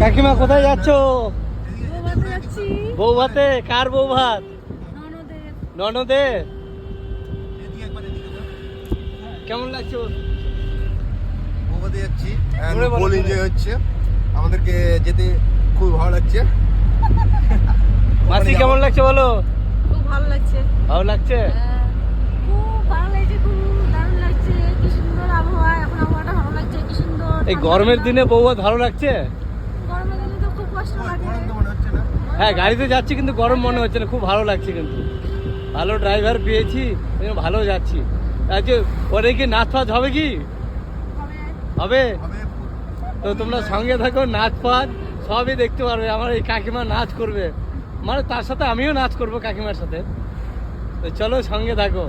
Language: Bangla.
কাকিমা কোথায় যাচ্ছ? বউ ভাতে কার বউ ভাত ননদের? কেমন লাগছে বৌভাতে যাচ্ছি। ফুল এনজয় হচ্ছে। আমাদেরকে যেতে খুব ভালো লাগছে। মাসি কেমন লাগছে বলো? খুব ভালো লাগছে। ভালো লাগছে? হ্যাঁ, খুব ভালো লাগছে খুব দারুণ লাগছে। কি সুন্দর আবহাওয়া এখন আবহাওয়াটা ভালো লাগছে কি সুন্দর এই গরমের দিনে বউ ভাত ভালো লাগছে? হ্যাঁ গাড়িতে যাচ্ছি কিন্তু গরম মনে হচ্ছে না খুব ভালো লাগছে কিন্তু। ভালো ড্রাইভার পেয়েছি ভালো যাচ্ছি। আজকে ওরে কি নাচ ফাচ হবে কি? হবে? তো তোমরা সঙ্গে থাকো নাচ ফাচ সবই দেখতে পারবে আমার এই কাকিমা নাচ করবে। মানে তার সাথে আমিও নাচ করব কাকিমার সাথে। তো চলো সঙ্গে থাকো।